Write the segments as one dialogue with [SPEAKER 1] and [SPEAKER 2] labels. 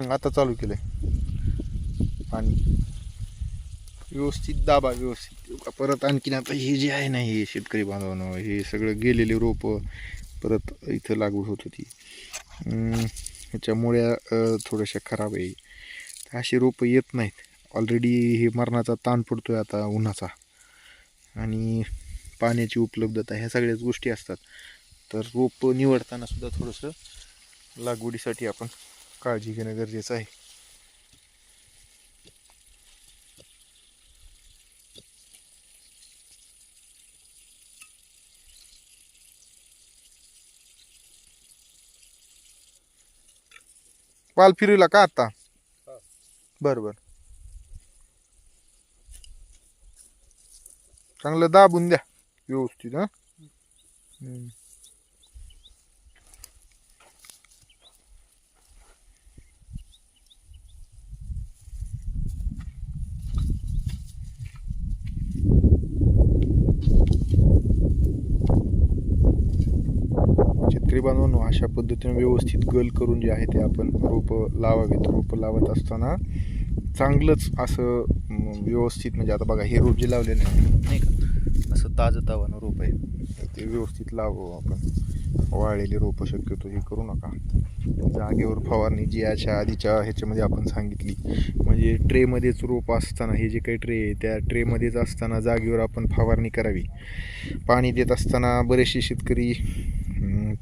[SPEAKER 1] आता चालू केलंय. पाणी व्यवस्थित दाबा व्यवस्थित. परत आणखीन आता हे जे आहे ना हे शेतकरी बांधवांनो हे सगळं गेलेले रोपं परत इथं लागवड होत होती. ह्याच्यामुळे थोड्याशा खराब आहे. तर असे रोपं येत नाहीत. ऑलरेडी हे मरणाचा ताण पडतो आहे आता उन्हाचा. आणि पाण्याची उपलब्धता ह्या सगळ्याच गोष्टी असतात. तर रोप निवडताना सुद्धा थोडंसं लागवडीसाठी आपण काळजी घेणं गरजेचं आहे. पाल फिरविला का आता? बरं बरं. चांगलं दाबून द्या व्यवस्थित हा. शेतकरी बांधवांनो अशा पद्धतीने व्यवस्थित गल करून जे आहे ते आपण रोपं लावावेत. रोपं लावत असताना चांगलंच असं व्यवस्थित म्हणजे आता बघा हे रोप जे लावलेलं आहे नाही का? असं ताजं तावानं रोप आहे. ते व्यवस्थित लावावं आपण. वाळलेली रोपं शक्यतो हे करू नका. जागेवर फवारणी जी याच्या आधीच्या ह्याच्यामध्ये आपण सांगितली म्हणजे ट्रेमध्येच रोप असताना हे जे काही ट्रे आहे त्या ट्रेमध्येच असताना जागेवर आपण फवारणी करावी. पाणी देत असताना बरेचसे शेतकरी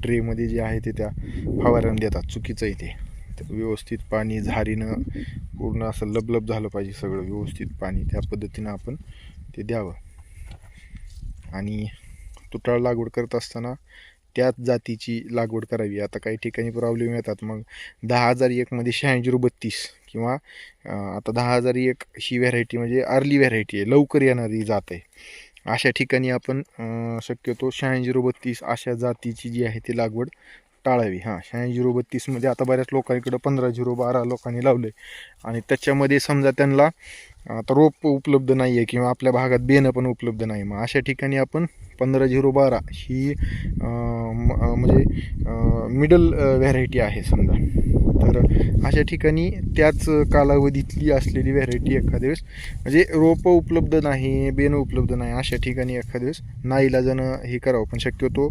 [SPEAKER 1] ट्रेमध्ये जे आहे ते त्या फवारणी देतात चुकीचं आहे ते. तर व्यवस्थित पाणी झारीनं पूर्ण असं लबलब झालं पाहिजे सगळं व्यवस्थित पाणी. त्या पद्धतीनं आपण ते द्यावं. आणि तुटाळ लागवड करत असताना त्याच जातीची लागवड करावी. आता काही ठिकाणी प्रॉब्लेम येतात. मग दहा हजार एकमध्ये शहाऐंशी बत्तीस किंवा आता दहा हजार एक ही व्हरायटी म्हणजे अर्ली व्हरायटी आहे. लवकर येणारी जात आहे. अशा ठिकाणी आपण शक्यतो शहाऐं झिरो बत्तीस अशा जातीची जी आहे ती लागवड टाळावी. हां शहाऐं झिरो बत्तीसमध्ये आता बऱ्याच लोकांकडं पंधरा झिरो बारा लोकांनी लावलं आहे आणि त्याच्यामध्ये समजा त्यांना आता रोप उपलब्ध नाही आहे किंवा आपल्या भागात बेणं पण उपलब्ध नाही. मग अशा ठिकाणी आपण पंधरा झिरो बारा ही म- म्हणजे मिडल व्हॅरायटी आहे समजा. तर अशा ठिकाणी त्याच कालावधीतली असलेली व्हॅरायटी एखाद्या वेळेस म्हणजे रोपं उपलब्ध नाही बेन उपलब्ध नाही अशा ठिकाणी एखाद्या वेळेस नाईलाजानं हे करावं. पण शक्यतो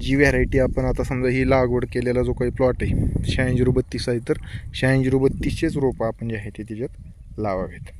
[SPEAKER 1] जी व्हरायटी आपण आता समजा ही लागवड केलेला जो काही प्लॉट आहे शहाऐंशी झिरो बत्तीस आहे तर शहाऐंशी झिरो बत्तीसचेच रोपं आपण जे आहे ते त्याच्यात लावावेत.